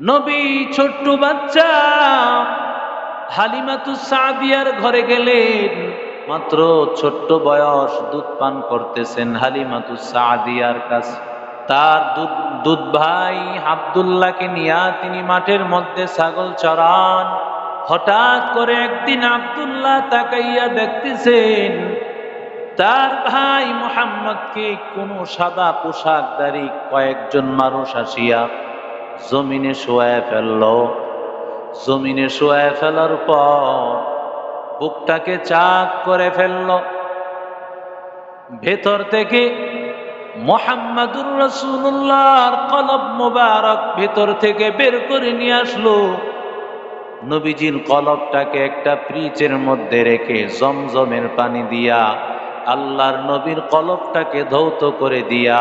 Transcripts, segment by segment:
নবী ছোট্ট বাচ্চা, হালিমাতু সাদিয়ার ঘরে গেলেন। মাত্র ছোট্ট বয়স দুধ পান করতেছেন হালিমাতু সাদিয়ার কাছে। তার দুধ দুধ ভাই আবদুল্লাহকে নিয়ে তিনি মাঠের মধ্যে ছাগল চড়ান। হঠাৎ করে একদিন আবদুল্লাহ তাকাইয়া দেখতেছেন, তার ভাই মোহাম্মদকে কোনো সাদা পোশাকদারি কয়েকজন মানুষ আসিয়া জমিনে শোয়ায় ফেলল। জমিনে শোয়ায় ফেলার পর বুকটাকে চাক করে ফেলল। ভেতর থেকে মোহাম্মদুর রসুল্লাহর কলব মোবারক ভেতর থেকে বের করে নিয়ে আসলো। নবীজির কলবটাকে একটা প্রিচের মধ্যে রেখে জমজমের পানি দিয়া আল্লাহর নবীর কলবটাকে ধৌত করে দিয়া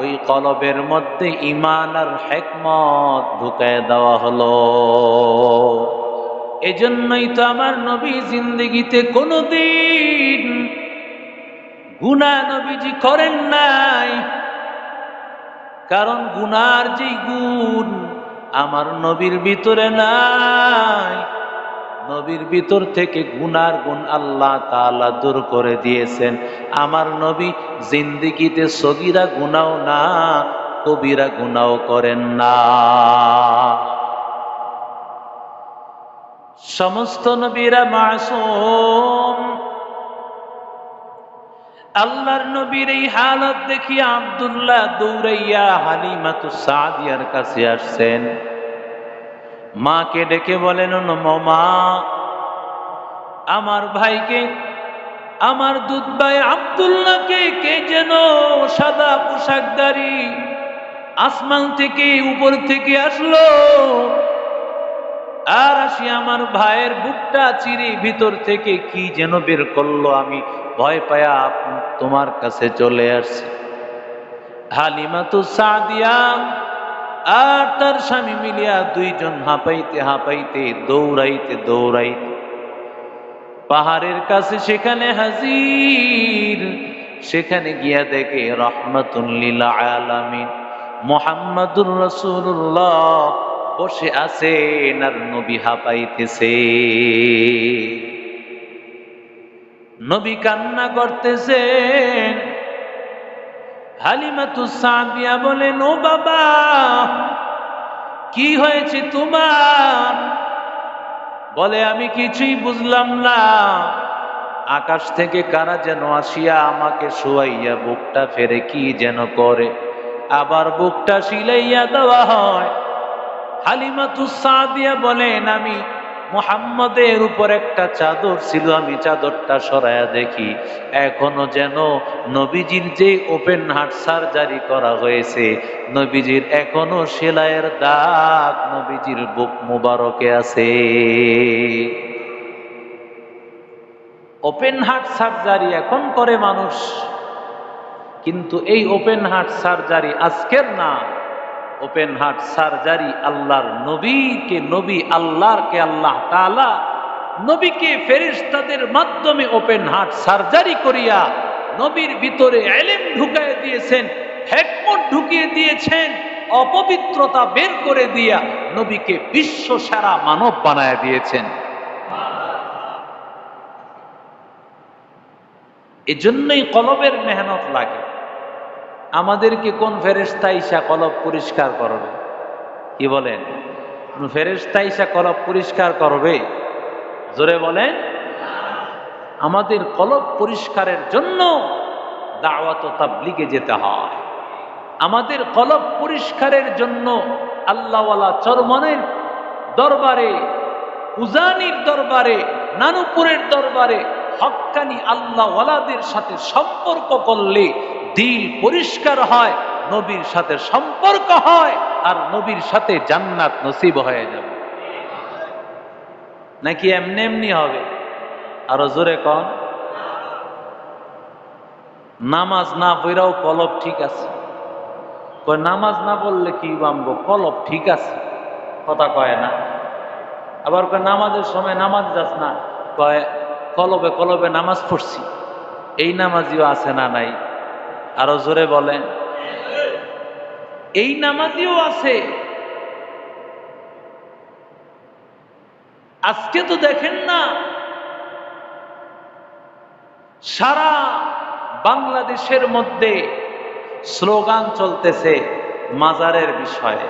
ওই কলবের মধ্যে ইমান আর হেকমত ঢুকায় দেওয়া হলো। এজন্যই তো আমার নবী জিন্দগিতে কোনোদিন গুনা নবীজি করেন নাই। কারণ গুনার যে গুণ আমার নবীর ভিতরে নাই। নবীর ভিতর থেকে গুনার গুণ আল্লাহ তাআলা দূর করে দিয়েছেন। আমার নবী জিন্দিগিতে সগিরা গুনাও না, কবিরা গুনাও করেন না। সমস্ত নবীরা মাসুম। আল্লাহর নবীর এই হালত দেখিয়া আব্দুল্লাহ দৌড়াইয়া হালিমাতু সাদিয়ার কাছে আসছেন। মাকে ডেকে বলেন "ও মা আমার ভাইকে, আমার দুধ ভাই আব্দুল্লাহকে কে যেন সাদা পোশাকদারি আসমান থেকে উপর থেকে আসলো। আর আসি আমার ভাইয়ের বুকটা চিরে ভিতর থেকে কি যেন বের করল, আমি ভয় পায়া তোমার কাছে চলে আসছি। হালিমা তো সাদিয়া আর তার স্বামী মিলিয়া দুইজন হাঁপাইতে হাঁপাইতে, দৌড়াইতে দৌড়াইতে। পাহাড়ের কাছে সেখানে হাজির, সেখানে গিয়া দেখে রহমাতুল্লিল আলামিন, মোহাম্মদুর রসুল্লাহ বসে আছেন আর নবী হাঁপাইতেছে। নবী কান্না করতেছেন হালিমাতু সাদিয়া বলেন ও বাবা, কি হয়েছে তোমার? বলে, আমি কিছুই বুঝলাম না। আকাশ থেকে কারা যেন আসিয়া আমাকে শোয়াইয়া বুকটা ফেরে কি যেন করে। আবার বুকটা সিলাইয়া দেওয়া হয়। হালিমাতু সাদিয়া বলেন, আমি মোহাম্মদের উপর একটা চাদর ছিল, আমি চাদরটা সরায়া দেখি। এখনও যেন নবীজির যে ওপেন হার্ট সার্জারি করা হয়েছে, নবীজির এখনও সেলাইয়ের দাগ নবীজির বুক মুবারকে আছে। ওপেন হার্ট সার্জারি এখন করে মানুষ, কিন্তু এই ওপেন হার্ট সার্জারি আজকের না। ওপেন হার্ট সার্জারি আল্লাহর নবীকে নবী আল্লাহরকে আল্লাহ তাআলা নবীকে ফেরেশতাদের মাধ্যমে ওপেন হার্ট সার্জারি করিয়া নবীর ভিতরে এলেম ঢুকায় দিয়েছেন, হেকমত ঢুকিয়ে দিয়েছেন, অপবিত্রতা বের করে দিয়া নবীকে বিশ্ব সেরা মানব বানায় দিয়েছেন। এজন্যই কলবের মেহনত লাগে। আমাদেরকে কোন ফেরেস্তা ইসা কলব পরিষ্কার করবে? কি বলেন? কোন ফেরেস্তা ইসা কলব পরিষ্কার করবে? জোরে বলেন। আমাদের কলব পরিষ্কারের জন্য দাওয়াত তাবলিগে যেতে হয়। আমাদের কলব পরিষ্কারের জন্য আল্লাহওয়ালা চরমনের দরবারে উজানির দরবারে, নানুপুরের দরবারে হক্কানি আল্লাহওয়ালাদের সাথে সম্পর্ক করলে দিল পরিষ্কার হয়, নবীর সাথে সম্পর্ক হয়, আর নবীর সাথে জান্নাত নসিব হয়ে যাবে। নাকি এমনি এমনি হবে? আরও জোরে কন। নামাজ না পড়াও কলব ঠিক আছে। নামাজ না পড়লে কি বামবো কলব ঠিক আছে। কথা কয় না। আবার কয়, নামাজের সময় নামাজ যাস না। কয়, কলবে কলবে নামাজ পড়ছি। এই নামাজিও আছে না নাই? আরও জোরে বলেন। এই নামাজিও আছে। আজকে তো দেখেন না, সারা বাংলাদেশের মধ্যে স্লোগান চলতেছে মাজারের বিষয়ে।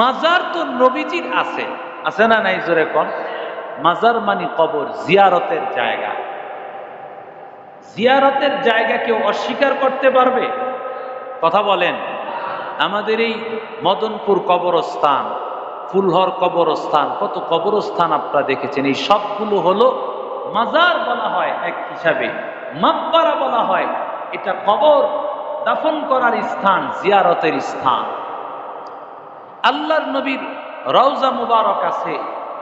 মাজার তো নবীজির আছে। আছে না নাই জোরে কন? মাজার মানে কবর, জিয়ারতের জায়গা। জিয়ারতের জায়গা কেউ অস্বীকার করতে পারবে? কথা বলেন। আমাদের এই মদনপুর কবরস্থান, ফুলহর কবরস্থান, কত কবরস্থান আপনারা দেখেছেন? এই সবগুলো হলো মাজার বলা হয় এক হিসাবে মাব্বারা বলা হয়। এটা কবর দাফন করার স্থান, জিয়ারতের স্থান। আল্লাহর নবীর রওজা মুবারক আছে,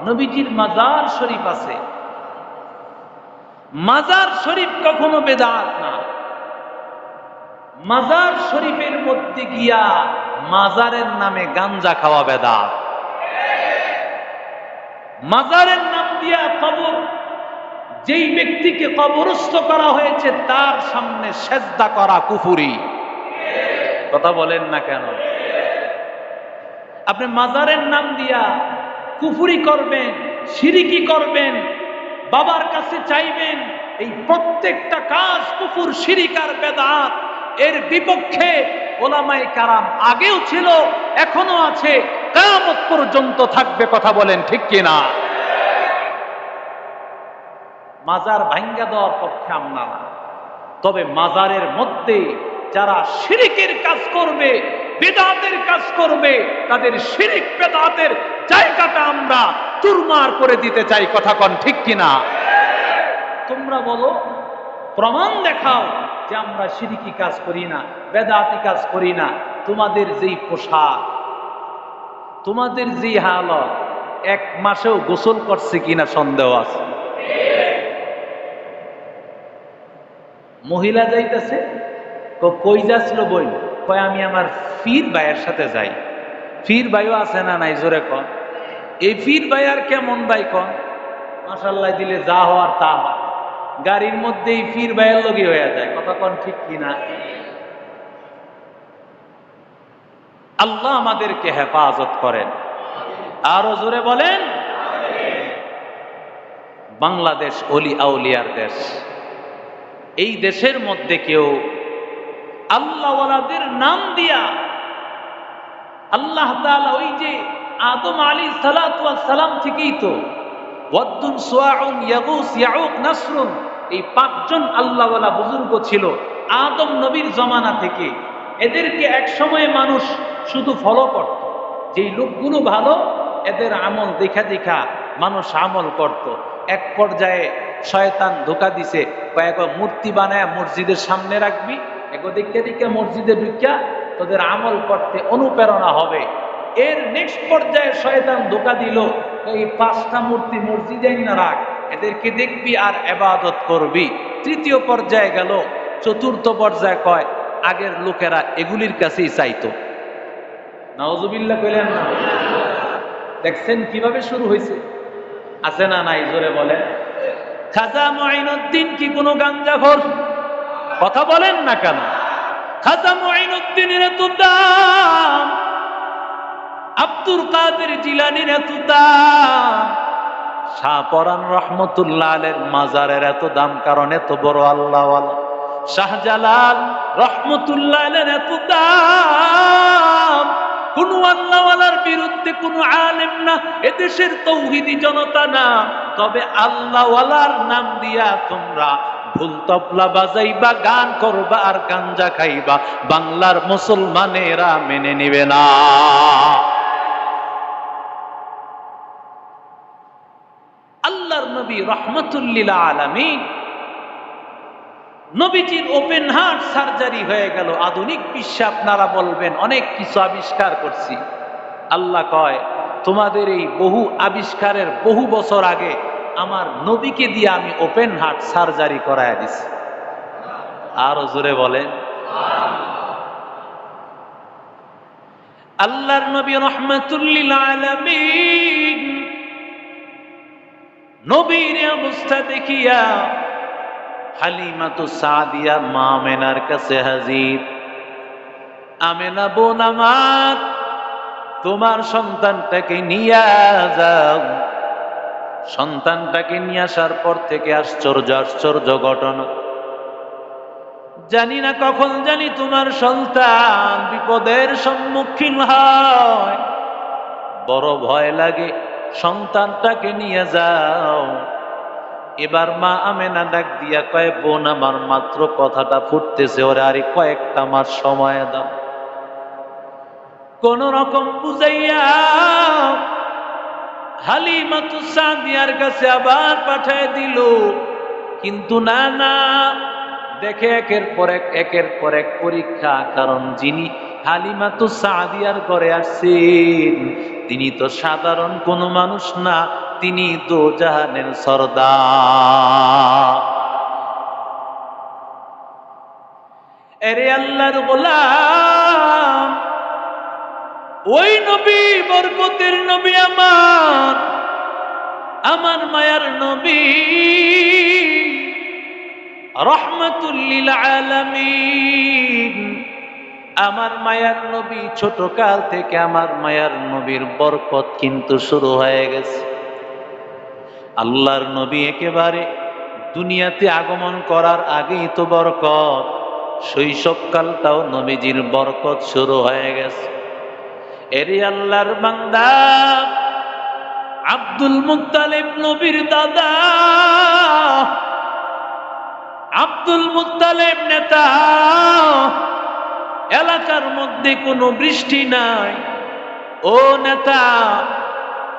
নবীজির মাজার শরীফ আছে। মাজার শরীফ কখনো বেদাত না। মাজার শরীফের মধ্যে গিয়া মাজারের নামে গাঞ্জা খাওয়া বেদাত। মাজারের নাম দিয়া কবর, যেই ব্যক্তিকে কবরস্থ করা হয়েছে, তার সামনে সেজদা করা কুফুরি। কথা বলেন না কেন? আপনি মাজারের নাম দিয়া কুফুরি করবেন, সিরিকি করবেন বাবার কাছে চাইবেন, এই প্রত্যেকটা কাজ কুফুর সিরিকার বেদাত, এর বিপক্ষে ওলামাই কারাম আগেও ছিল, এখনও আছে কামত পর্যন্ত থাকবে কথা বলেন ঠিক কিনা? মাজার ভাঙ্গা দেওয়ার পক্ষে আমরা তবে মাজারের মধ্যে যারা শিরিকের কাজ করবে বেদাতের কাজ করবে, তাদের শিরিক বেদাতের জায়গাটা আমরা চুরমার করে দিতে চাই, কথা কন ঠিক কিনা? তোমরা বলো, প্রমাণ দেখাও যে আমরা সিরিকি কাজ করি না, বেদাতি কাজ করি না, তোমাদের যেই পোশাক, তোমাদের যেই হালত, এক মাসেও গোসল করছে কিনা সন্দেহ আছে? মহিলা যাইতেছে, কই যাচ্ছিল বই কয়, আমি আমার ফির ভাইয়ের সাথে যাই। ফির ভাইও আছে না নাই, জোরে কন এই ফির ভাই আর কেমন ভাই কন মাসাল্লাহ দিলে যা হওয়ার তা গাড়ির মধ্যেই ফির ভাইয়ের লগি হয়ে যায়। কথা কন ঠিক কিনা? আল্লাহ আমাদেরকে হেফাজত করেন। আরও জোরে বলেন, বাংলাদেশ অলি আউলিয়ার দেশ। এই দেশের মধ্যে কেউ আল্লাহওয়ালাদের নাম দিয়া আল্লাহ তাআলা ওই যে আদম আলী সালাম থেকেই তো, ওয়াদ্দুন নাসরুন, এই পাঁচজন আল্লাহওয়ালা বুজুর্গ ছিল আদম নবীর জমানা থেকে। এদেরকে এক সময়ে মানুষ শুধু ফলো করত, যেই লোকগুলো ভালো, এদের আমল দেখা দেখা মানুষ আমল করত। এক পর্যায়ে শয়তান ধোকা দিছে, কয়েক মূর্তি বানায় মসজিদের সামনে রাখবি এক দিকে মসজিদে ঢুকিয়া তোদের আমল করতে অনুপ্রেরণা হবে। এর নেক্সট পর্যায়ে শয়তান ধোকা দিল, এই পাঁচটা মূর্তি মসজিদে না রাখ, এদেরকে দেখবি আর এবাদত করবি। তৃতীয় পর্যায়ে গেল, চতুর্থ পর্যায়ে কয়, আগের লোকেরা এগুলির কাছেই চাইতো। নওয়াজুবিল্লাহ কইলেন না। দেখছেন কীভাবে শুরু হয়েছে আছে না নাই? জোরে বলেন। খাজা মঈনুদ্দিন কি কোনো গাঞ্জাখোর? কথা বলেন না কেন? খাজা মঈনুদ্দিনের এত দাম, আব্দুল কাদের জিলানির এত দাম রহমতুল্লাহ আলের মাজারের এত দাম, কারণ এত বড় আল্লাহ শাহজালাল রহমতুল্লাহ আলের এত দাম, কোন আল্লাহওয়ালার বিরুদ্ধে কোন আলেম না, এদেশের তৌহিদি জনতা না। তবে আল্লাহওয়ালার নাম দিয়া তোমরা ভুল তবলা বাজাইবা, গান করবা আর গাঞ্জা খাইবা। বাংলার মুসলমানেরা মেনে নিবে না। আল্লাহর নবী রহমতুল্লিল আলমিন নবীজির ওপেন হার্ট সার্জারি হয়ে গেল। আধুনিক বিশ্বে আপনারা বলবেন, অনেক কিছু আবিষ্কার করছি। আল্লাহ কয়, তোমাদের এই বহু আবিষ্কারের বহু বছর আগে আমার নবীকে দিয়ে আমি ওপেন হার্ট সার্জারি করায় দিছি। আরও জোরে বলেন। আল্লাহর নবী রহমতুল্লিল নবীর অবস্থা দেখিয়া হালিমা তো সাদিয়া মা মেনার কাছে হাজির। আমেনা বোন আমার, তোমার সন্তানটাকে নিয়ে যাও। সন্তানটাকে নিয়ে আসার পর থেকে আশ্চর্য আশ্চর্য ঘটনা। জানি না কখন জানি তোমার সন্তান বিপদের সম্মুখীন হয়। বড় ভয় লাগে, সন্তানটাকে নিয়ে যাও। এবার মা আমেনা ডাক দিয়া কয়, বোন আমার মাত্র কথাটা ফুটতেছে, ওরে আরে কয়েকটা মাস সময় দাও। কোন রকম বুঝাইয়া হালিমাতু সাদিয়ার কাছে আবার পাঠায় দিল। কিন্তু না না, দেখে একের পর এক, একের পর এক পরীক্ষা, কারণ যিনি হালিমাতু সাদিয়ার ঘরে আসছেন, তিনি তো সাধারণ কোনো মানুষ না, তিনি তো জাহানের সর্দার। এরে আল্লাহর গোলাম ওই নবী বরকতের নবী আমার আমার মায়ার নবী। রহমতুল্লিল আলামিন, আমার মায়ার নবী ছোট কাল থেকে আমার মায়ার নবীর বরকত কিন্তু শুরু হয়ে গেছে। আল্লাহর নবী একেবারে দুনিয়াতে আগমন করার আগেই তো বরকত, শৈশবকালটাও নবীজির বরকত শুরু হয়ে গেছে। এরি আল্লাহর বান্দা। আব্দুল মুত্তালিব নবীর দাদা। আব্দুল মুত্তালিব নেতা। এলাকার মধ্যে কোনো বৃষ্টি নাই। ও নেতা,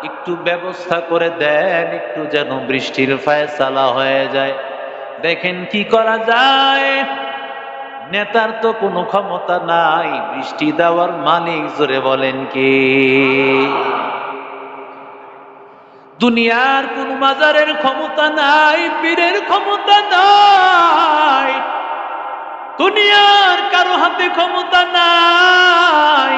একটু ব্যবস্থা করে দেন, একটু যেন বৃষ্টির ফায়সালা হয়ে যায়। দেখেন কি করা যায়। নেতার তো কোনো ক্ষমতা নাই বৃষ্টি দেওয়ার মালিক জোরে বলেন কি? দুনিয়ার কোন মাজারের ক্ষমতা নাই, পীরের ক্ষমতা নাই, দুনিয়ার কারও হাতে ক্ষমতা নাই।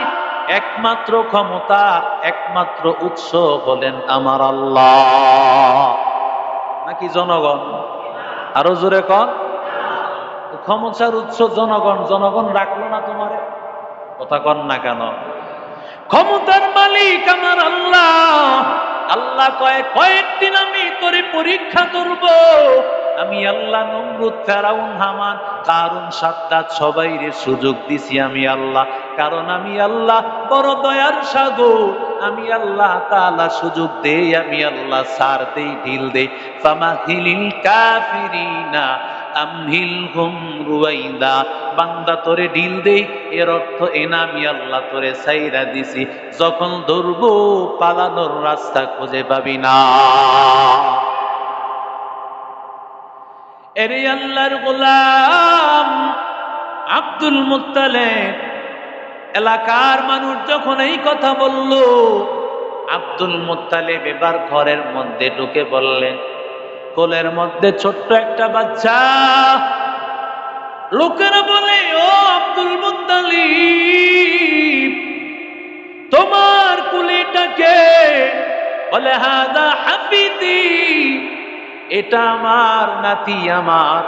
একমাত্র ক্ষমতা, একমাত্র উৎস হলেন আমার আল্লাহ। নাকি জনগণ? আরও জোরে কন। ক্ষমতার উৎস জনগণ জনগণ রাখল না তোমারে? কথা কন না কেন? ক্ষমতার মালিক আমার আল্লাহ। আল্লাহ কয়, কয়েকদিন আমি তোরে পরীক্ষা করব। আমি আল্লাহ নমরুদ, ফেরাউন, হামান কারণ সাদ্দাত সবাইরে সুযোগ দিছি আমি আল্লাহ। কারণ আমি আল্লাহ বড় দয়ার সাগর। আমি আল্লাহ তাআলা সুযোগ দেই, আমি আল্লাহ সার দেই, ঢিল দেই। ফামাহিলিল কাফিরিনা আমহিল রুয়াইদা, বান্দা তোরে ঢিল দেই, এর অর্থ এনামি আল্লাহ তোরে সাইরা দিছি, যখন ধরবো পালানোর রাস্তা খুঁজে পাবি না। এরে আল্লাহর গোলাম আব্দুল মুত্তালেব, এলাকার মানুষ যখন এই কথা বলল, আব্দুল মুত্তালেব এবার ঘরের মধ্যে ঢুকে বললেন কোলের মধ্যে ছোট্ট একটা বাচ্চা। লোকেরা বলে, ও আব্দুল মুত্তালিব, তোমার কুলিটাকে বলে, হাদা হাফিদি এটা আমার নাতি, আমার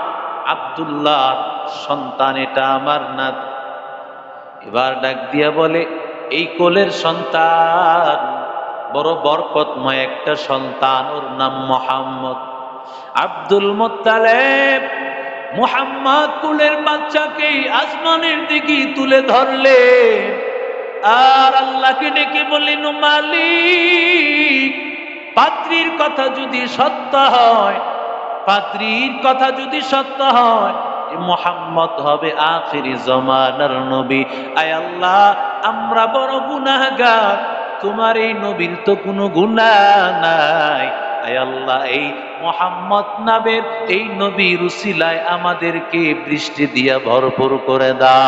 আব্দুল্লাহ সন্তান, এটা আমার নাতি। এবার ডাক দিয়া বলে, এই কোলের সন্তান, বড় বরকতময় একটা সন্তান, ওর নাম মোহাম্মদ। আব্দুল মোত্তালেব মোহাম্মদ কুলের বাচ্চাকে আসমানের দিকে তুলে ধরলে। আর আল্লাহকে ডেকে বললেন মালিক, পাত্রীর কথা যদি সত্য হয়, পাত্রীর কথা যদি সত্য হয় মোহাম্মদ হবে আখিরি জমানার নবী। আয় আল্লাহ, আমরা বড় গুনাহগার, তোমার এই নবীর তো কোনো গুণা নাই। আল্লাহ, এই মোহাম্মদ নামের এই নবী উসিলায় আমাদেরকে বৃষ্টি দিয়া ভরপুর করে দা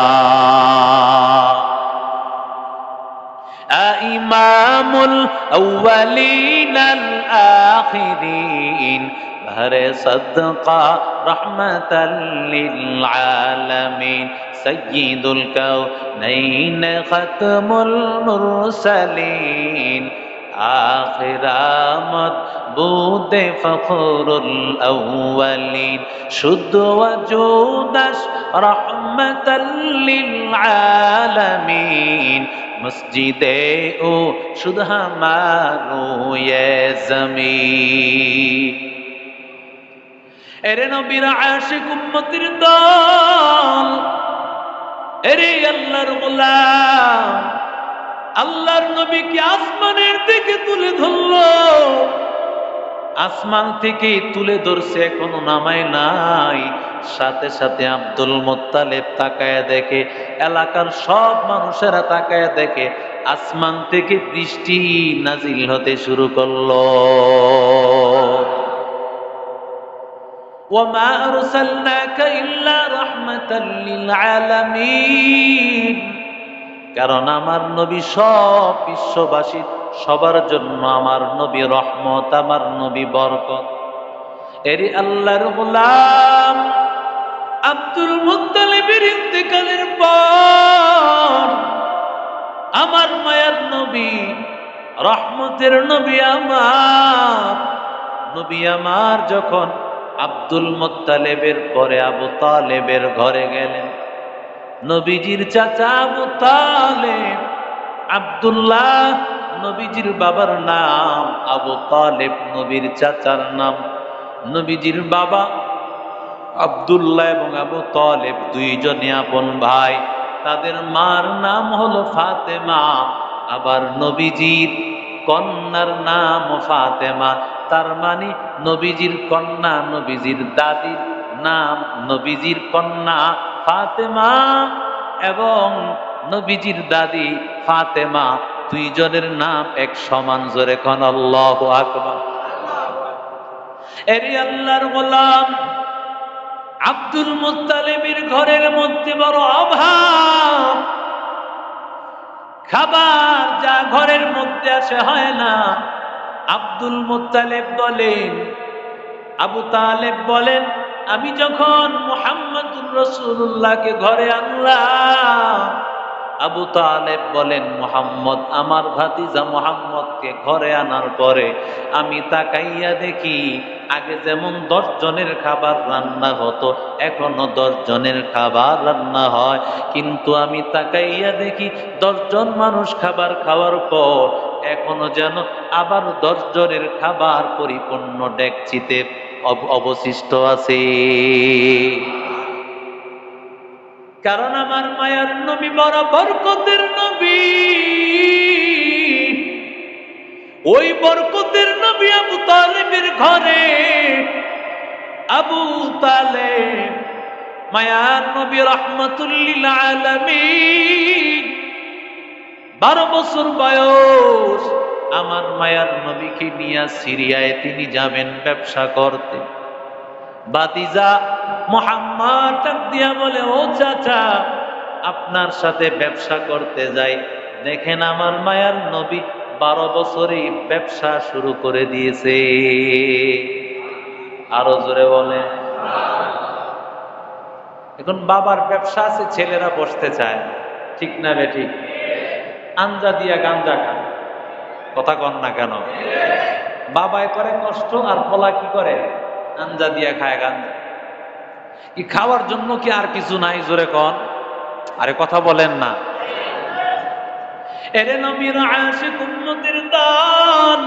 ইমামুল আউয়ালিন ভরে সদকা রহমতাল লিল আলামিন সাইয়্যিদুল কাউনাইন খতমুল মুরসালিন। আখিরামত বুদে ফখরুল আউয়ালিন। শুদ্ধ ওয়াজুদাস রহমাতাল লিল আলামিন। মসজিদে ও শুধু আমারু এ জমিন। এরে নবীর আশিক উম্মতির দল, এরে আল্লাহর গোলাম। আল্লাহর নবীকে আসমানের দিকে তুলে ধরলো আসমান থেকে তুলে ধরছে এখনো নামায় নাই সাথে সাথে আব্দুল মোত্তালেব তাকায় দেখে এলাকার সব মানুষেরা তাকায় দেখে আসমান থেকে বৃষ্টি নাজিল হতে শুরু করলো وما أرسلناك إلا رحمة للعالمين কারণ আমার নবী সব বিশ্ববাসী, সবার জন্য আমার নবী রহমত, আমার নবী বরকত। এরি আল্লাহর গোলাম আব্দুল মুত্তালিবের ইন্তেকালের পর আমার মায়ার নবী, রহমতের নবী আমার নবী আমার যখন আব্দুল মুত্তালেবের পরে আবু তালেবের ঘরে গেলেন নবীজির চাচা তালেব আব্দুল্লাহ নবীজির বাবার নাম, আবু তালেব নবীর চাচার নাম। নবীজির বাবা আব্দুল্লাহ এবং আবু তালেব দুইজনে আপন ভাই। তাদের মার নাম হলো ফাতেমা, আবার নবীজির কন্যার নাম ফাতেমা। তার মানে নবীজির কন্যা নবীজির দাদির নাম নবীজির কন্যা। ফাতেমা এবং নবীজির দাদি ফাতেমা, দুইজনের নাম এক সমান জোরে কন আল্লাহ আকবার। এরি আল্লাহর গোলাম, আব্দুল মুত্তালিবের ঘরের মধ্যে বড় অভাব। খাবার যা ঘরের মধ্যে আসে হয় না। আব্দুল মুত্তালেব বলেন, আবু তালেব বলেন আমি যখন মোহাম্মদুর রসুল্লাহকে ঘরে আনলাম, আবু তালেব বলেন, মোহাম্মদ, আমার ভাতিজা মোহাম্মদকে ঘরে আনার পরে আমি তাকাইয়া দেখি, আগে যেমন দশ জনের খাবার রান্না হতো, এখনও দশ জনের খাবার রান্না হয়। কিন্তু আমি তাকাইয়া দেখি দশজন মানুষ খাবার খাওয়ার পর এখনও যেন আবার দশ জনের খাবার পরিপূর্ণ ডেকচিতে অবশিষ্ট আছে। কারণ আমার মায়ার নবী বড় বরকতের নবী। ওই বরকতের নবী আবু তালেবের ঘরে। আবু তালেব মায়ার নবী রহমতুল্লিল আলমিন। বারো বছর বয়স। আমার মায়ার নবীকে নিয়ে সিরিয়ায় তিনি যাবেন ব্যবসা করতে। বাতিজা মোহাম্মদ দিয়া বলে, ও চাচা, আপনার সাথে ব্যবসা করতে যাই। দেখেন আমার মায়ার নবী বারো বছরই ব্যবসা শুরু করে দিয়েছে। আরও জোরে বলে এখন বাবার ব্যবসা আছে, ছেলেরা বসতে চায় ঠিক না রে ঠিক? আঞ্জা দিয়া গাঞ্জা খান কথা কন না কেন? বাবায় করে কষ্ট আর পোলা কি করে? আঞ্জা দিয়া খায় গাঞ্জা। কি খাওয়ার জন্য কি আর কিছু নাই জোরে কন? আরে কথা বলেন না। এরে নবীর আশিক উম্মতের দান।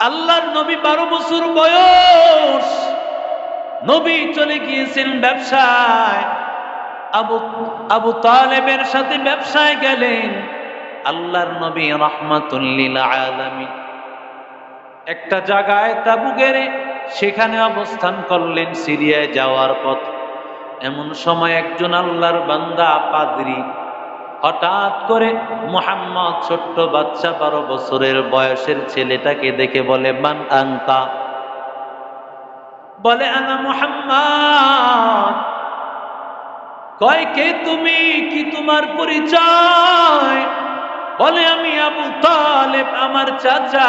আল্লাহর নবী বারো বছর বয়স। নবী চলে গিয়েছেন ব্যবসায়। আবু আবু তালেবের সাথে ব্যবসায় গেলেন। আল্লাহর নবী রহমাতুল্লিল আলামিন। একটা জায়গায় তাবু গেড়ে সেখানে অবস্থান করলেন সিরিয়ায় যাওয়ার পথ। এমন সময় একজন আল্লাহর বান্দা পাদ্রি, হঠাৎ করে মোহাম্মদ ছোট্ট বাচ্চা বারো বছরের বয়সের ছেলেটাকে দেখে বলে, মান আংতা বলে, আনা মোহাম্মদ। কয় কে তুমি? কি তোমার পরিচয়? বলে, আমি আবু তালেব, আমার চাচা।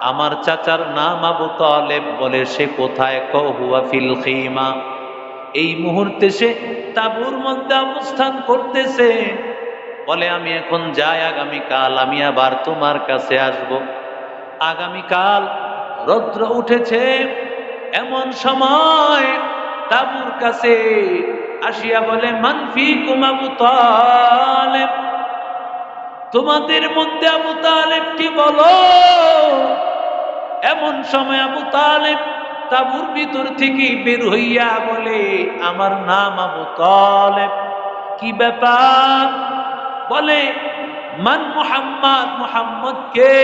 আমার চাচার নাম আবু তালেব, বলে, সে কোথায়? কহুয়া ফিল খিমা। এই মুহূর্তে সে তাবুর মধ্যে অবস্থান করতেছে। বলে, আমি এখন যাই, আগামীকাল আমি আবার তোমার কাছে আসব। আগামীকাল রৌদ্র উঠেছে। এমন সময় তাবুর কাছে আসিয়া বলে মানফি কুমাবু তালেব? তোমাদের মধ্যে আবু তালেব কি বলো? এমন সময় আবু তালেব তাবুর ভিতর থেকে বের হইয়া বলে, আমার নাম আবু তালেব। কি ব্যাপার? বলে, মান মুহাম্মদ মুহাম্মদ কে?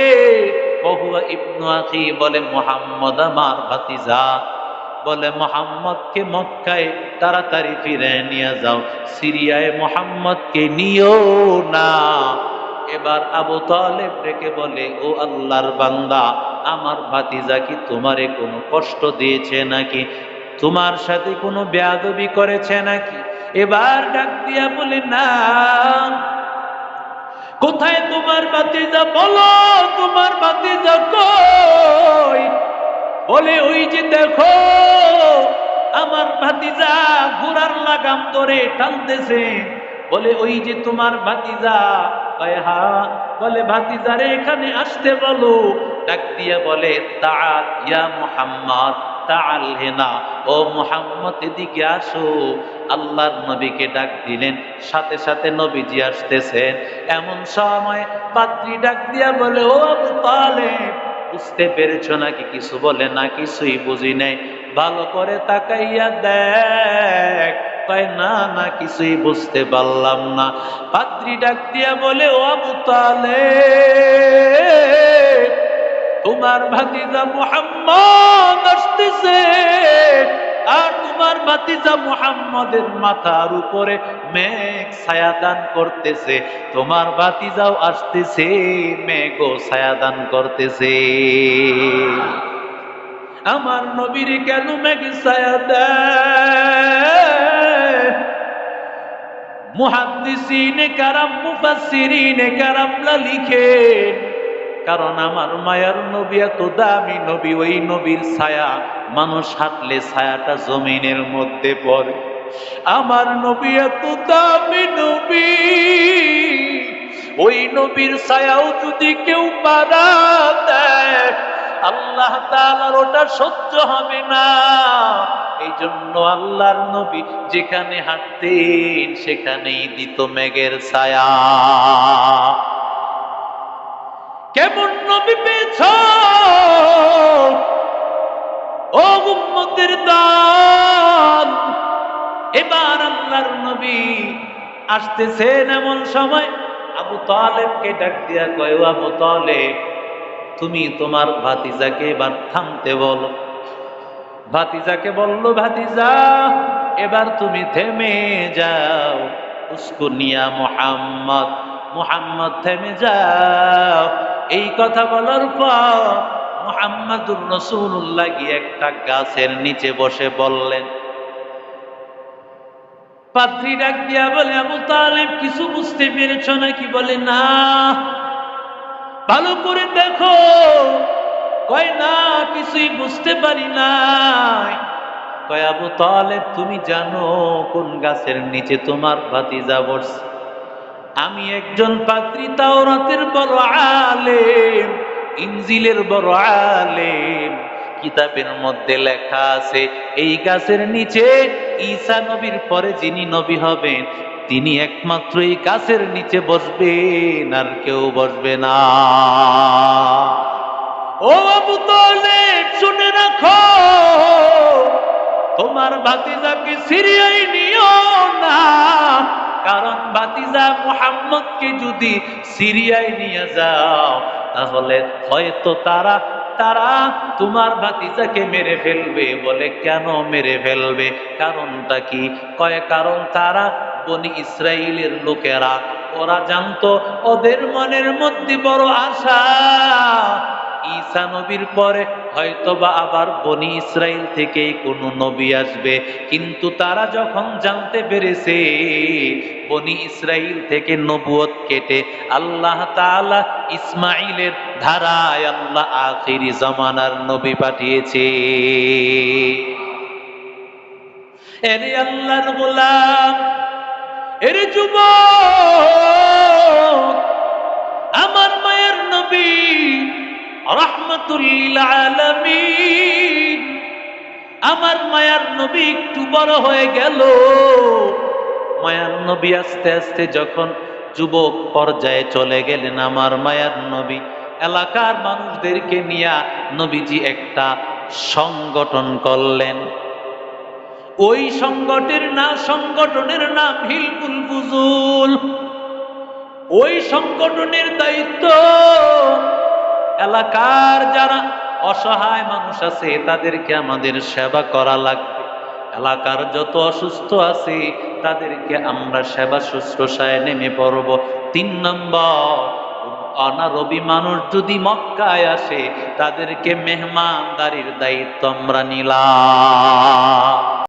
বহুয়া ইবনু আখি। বলে, মোহাম্মদ আমার ভাতিজা। বলে মোহাম্মদকে মক্কায় তাড়াতাড়ি ফিরে নিয়ে যাও। সিরিয়ায় মোহাম্মদকে নিও না। এবার আবু তালেব ডেকে বলে, ও আল্লাহর বান্দা, আমার ভাতিজা কি তোমারে কোনো কষ্ট দিয়েছে নাকি? তোমার সাথে কোনো বেয়াদবি করেছে নাকি? এবার ডাক দিয়া বলে, না। কোথায় তোমার ভাতিজা? বলো, তোমার ভাতিজা কই? বলে, ওই যে দেখো, আমার ভাতিজা ঘোড়ার লাগাম ধরে টানতেছে। বলে, ওই যে তোমার ভাতিজা। কয়, হা। বলে ভাতিজারে এখানে আসতে বলো। ডাক দিয়ে বলে তাল ইয়া মুহাম্মদ তাল হেনা, ও মুহাম্মদ, এদিকে আসো। আল্লাহর নবীকে ডাক দিলেন। সাথে সাথে নবীজি আসতেছেন। এমন সময় পাত্রী ডাক দিয়া বলে, ও আবু তালেব, বুঝতে পেরেছ নাকি? কিছু বলে না, কিছুই বুঝি নাই। ভালো করে তাকাইয়া দেখ। কয় না না কিছুই বুঝতে পারলাম না। পাত্রী ডাক দিয়া বলে, ও আবু তোমার ভাতিজা মুহাম্মদ আসতেছে। আর তোমার ভাতিজা মুহাম্মদের মাথার উপরে মেঘ ছায়াদান করতেছে। তোমার ভাতিজাও আসতেছে মেঘ ও ছায়াদান করতেছে। আমার নবীর কেন মেঘ ছায়া দেয়? মুহাদ্দিসিনে কারাম, মুফাসসিরিনে কারামলা লিখেন, কারণ আমার মায়ার নবী এত দামি নবী, ওই নবীর ছায়া মানুষ হাঁটলে ছায়াটা জমিনের মধ্যে পড়ে। আমার নবী এত দামি নবী, ওই নবীর ছায়াও যদি কেউ পারা দেয়, আল্লাহ তাআলার ওটা সহ্য হবে না। এই জন্য আল্লাহর নবী যেখানে হাঁটতেন সেখানেই দিত মেঘের ছায়া। কেমন নবী পেয়েছ? ও উম্মতের দান এবার আল্লাহর নবী আসতেছেন এমন সময়, আবু তালেবকে ডাক দিয়া কয়, "ও আবু তালেব, তুমি তোমার ভাতিজাকে এবার থামতে বলো। ভাতিজাকে বলল, ভাতিজা, এবার তুমি থেমে যাও। উস্কো নিয়া মোহাম্মদ মোহাম্মদ থেমে যাও। এই কথা বলার পর মোহাম্মদুর রসুল্লাহ গিয়ে একটা গাছের নিচে বসে বললেন, পাত্রী ডাক দিয়া বলে, আবু তালেব, কিছু বুঝতে পেরেছ নাকি? বলে, না। ভালো করে দেখো কয়, না, কিছুই বুঝতে পারি নাই। কয়, আবু তালেব, তুমি জানো কোন গাছের নিচে তোমার ভাতিজা বসছে? আমি একজন পাত্রী তাওরাতের বড় আলেম ইঞ্জিলের বড় আলেম। কিতাবের মধ্যে লেখা আছে, এই গাছের নিচে ঈসা নবীর পরে যিনি নবী হবেন, তিনি একমাত্র এই গাছের নিচে বসবেন আর কেউ বসবে না। ও আবু তালেব, শুনে রাখো। তোমার ভাতিজাকে সিরিয়ায় নিও না। কারণ ভাতিজা মোহাম্মদকে যদি সিরিয়ায় নিয়ে যাও, তাহলে হয়তো তারা তারা তোমার ভাতিজাকে মেরে ফেলবে বলে কেন মেরে ফেলবে? কারণটা কি? কয়, কারণ তারা বনি ইসরায়েলের লোকেরা, ওরা জানতো ওদের মনের মধ্যে বড় আশা। ঈসা নবীর পরে হয়তো বা আবার বনি ইসরায়েল থেকেই কোনো নবী আসবে। কিন্তু তারা যখন জানতে পেরেছে বনি ইসরায়েল থেকে নবুয়ত কেটে আল্লাহ তাআলা ইসমাইলের ধারায় আল্লাহ আখিরি জামানার নবী পাঠিয়েছে। এরে আল্লাহর গোলাম, এরে যুবক, আমার মায়ের নবী আমার মায়ার নবী একটু বড় হয়ে গেল। মায়ার নবী আস্তে আস্তে যখন যুবক পর্যায়ে চলে গেলেন, আমার মায়ার নবী এলাকার মানুষদেরকে নিয়ে নবীজি একটা সংগঠন করলেন। ওই সংগঠনের না, সংগঠনের নাম হিলকুল বুজুল ওই সংগঠনের দায়িত্ব এলাকার যারা অসহায় মানুষ আছে, তাদেরকে আমাদের সেবা করা লাগবে। এলাকার যত অসুস্থ আছে, তাদেরকে আমরা সেবা শুশ্রূষায় নেমে পড়ব। তিন নম্বর, অনারবি মানুষ যদি মক্কায় আসে, তাদেরকে মেহমানদারির দায়িত্ব আমরা নিলাম।